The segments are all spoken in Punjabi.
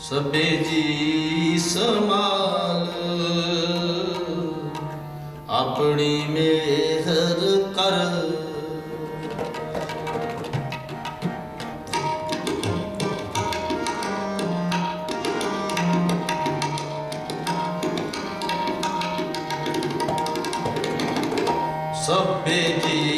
ਸਭੇ ਜੀ ਸਮਾਲ ਆਪਣੀ ਮਿਹਰ ਕਰ। ਸਭੇ ਜੀ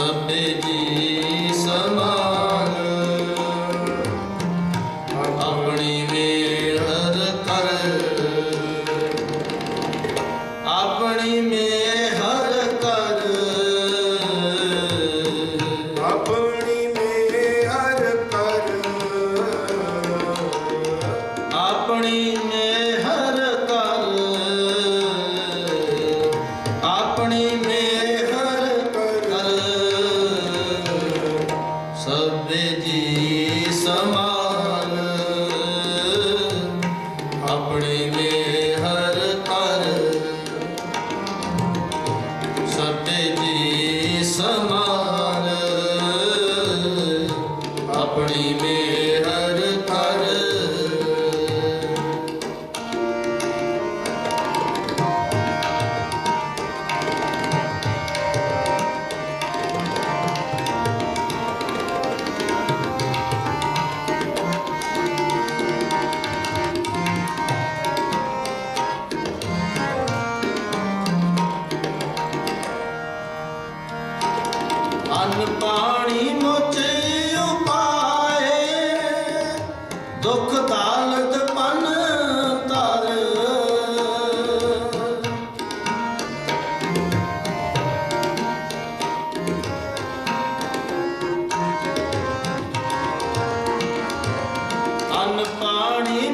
सब जी ਤਨ ਪਾਣੀ ਮੋਚੇ ਉਪਾਏ। ਦੁੱਖ ਦਾਲਤ ਪਨ ਤਰ ਤਨ ਪਾਣੀ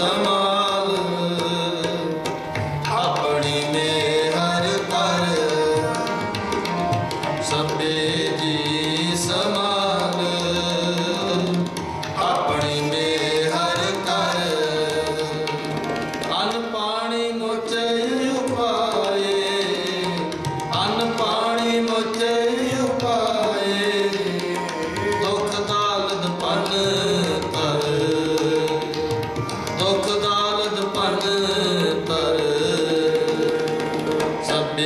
summer.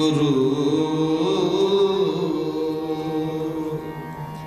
গুরু